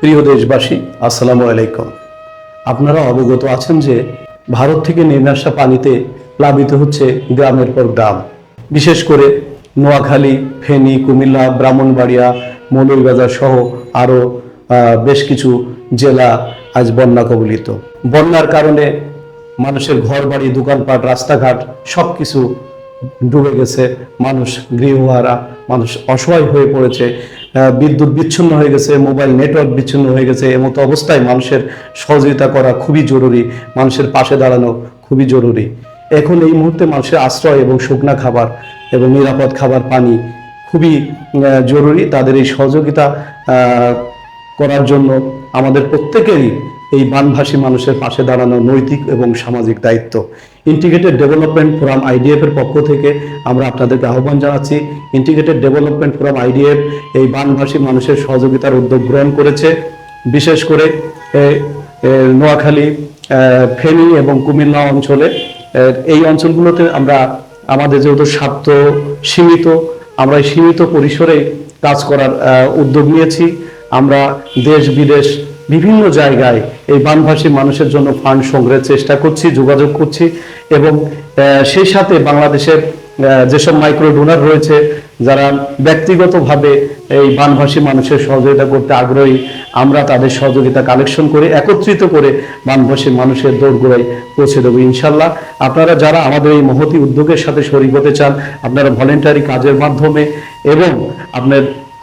প্রিয় দেশবাসী, আসসালামু আলাইকুম। আপনারা অবগত আছেন যে ভারত থেকে আসা পানিতে প্লাবিত হচ্ছে গ্রামের পর গ্রাম। বিশেষ করে নোয়াখালী, ফেনী, কুমিল্লা, ব্রাহ্মণবাড়িয়া, মৌলভীবাজার সহ আরও বেশ কিছু জেলা আজ বন্যা কবলিত। বন্যার কারণে মানুষের ঘর বাড়ি দোকানপাট, রাস্তাঘাট সব কিছু ডুবে গেছে। মানুষ গৃহহারা, মানুষ অসহায় হয়ে পড়েছে। বিদ্যুৎ বিচ্ছিন্ন হয়ে গেছে, মোবাইল নেটওয়ার্ক বিচ্ছিন্ন হয়ে গেছে এমতো অবস্থায় মানুষের সহযোগিতা করা খুবই জরুরি, মানুষের পাশে দাঁড়ানো খুবই জরুরি। এখন এই মুহূর্তে মানুষের আশ্রয় এবং শুকনা খাবার এবং নিরাপদ খাবার পানি খুবই জরুরি। তাদের এই সহযোগিতা করার জন্য আমাদের প্রত্যেকেরই এই বানভাসী মানুষের পাশে দাঁড়ানো নৈতিক এবং সামাজিক দায়িত্ব। ইন্টিগ্রেটেড ডেভেলপমেন্ট ফোরাম আইডিএফ এর পক্ষ থেকে আমরা আপনাদেরকে আহ্বান জানাচ্ছি। ইন্টিগ্রেটেড ডেভেলপমেন্ট ফোরাম আইডিএফ এই বানভাসী মানুষের সহযোগিতার উদ্যোগ গ্রহণ করেছে। বিশেষ করে নোয়াখালী ফেনী এবং কুমিল্লা অঞ্চলে। এই অঞ্চলগুলোতে আমরা আমাদের যেহেতু স্বার্থ সীমিত, আমরা সীমিত পরিসরে কাজ করার উদ্যোগ নিয়েছি। আমরা দেশ, বিদেশ, বিভিন্ন জায়গায় এই বানভাসী মানুষের জন্য ফান্ড সংগ্রহের চেষ্টা করছি, যোগাযোগ করছি এবং সেই সাথে বাংলাদেশের যেসব মাইক্রো ডোনার রয়েছে যারা ব্যক্তিগতভাবে এই বানভাসী মানুষের সহযোগিতা করতে আগ্রহী, আমরা তাদের সহযোগিতা কালেকশন করে, একত্রিত করে বানভাসী মানুষের দৌড়গোড়ায় পৌঁছে দেবো, ইনশাল্লাহ। আপনারা যারা আমাদের এই মহতি উদ্যোগের সাথে শরিক হতে চান, আপনারা ভলেন্টারি কাজের মাধ্যমে এবং আপনার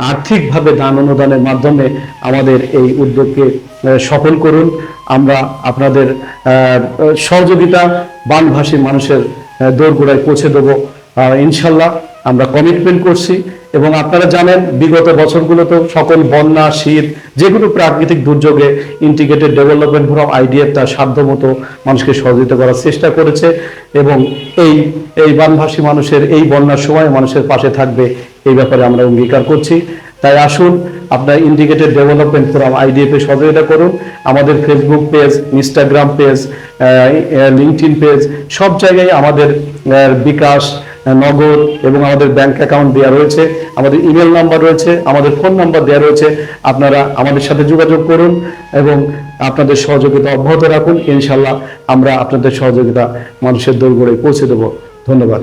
আর্থিকভাবে দান অনুদানের মাধ্যমে আমাদের এই উদ্যোগকে সফল করুন। আমরা আপনাদের সহযোগিতা বানভাসী মানুষের দোরগোড়ায় পৌঁছে দেবো। ইনশাল্লাহ আমরা কমিটমেন্ট করছি এবং আপনারা জানেন, বিগত বছরগুলোতে সকল বন্যা, শীত, যে কোনো প্রাকৃতিক দুর্যোগে ইন্টিগ্রেটেড ডেভেলপমেন্ট ফোরাম আইডিএফ তার সাধ্যমতো মানুষকে সহযোগিতা করার চেষ্টা করেছে এবং এই এই বানভাসী মানুষের, এই বন্যার সময় মানুষের পাশে থাকবে এই ব্যাপারে আমরা অঙ্গীকার করছি। তাই আসুন আপনার ইন্ডিকেটেড ডেভেলপমেন্ট ফোরাম আইডিএফ এ সহযোগিতা করুন। আমাদের Facebook page Instagram page linked page সব জায়গায় আমাদের বিকাশ, নগদ এবং আমাদের ব্যাংক অ্যাকাউন্ট দেওয়া রয়েছে। আমাদের ইমেল নাম্বার রয়েছে, আমাদের ফোন নাম্বার দেওয়া রয়েছে। আপনারা আমাদের সাথে যোগাযোগ করুন এবং আপনাদের সহযোগিতা অব্যাহত রাখুন। ইনশাল্লাহ আমরা আপনাদের সহযোগিতা মানুষের দৌড়গড়ে পৌঁছে দেবো। ধন্যবাদ।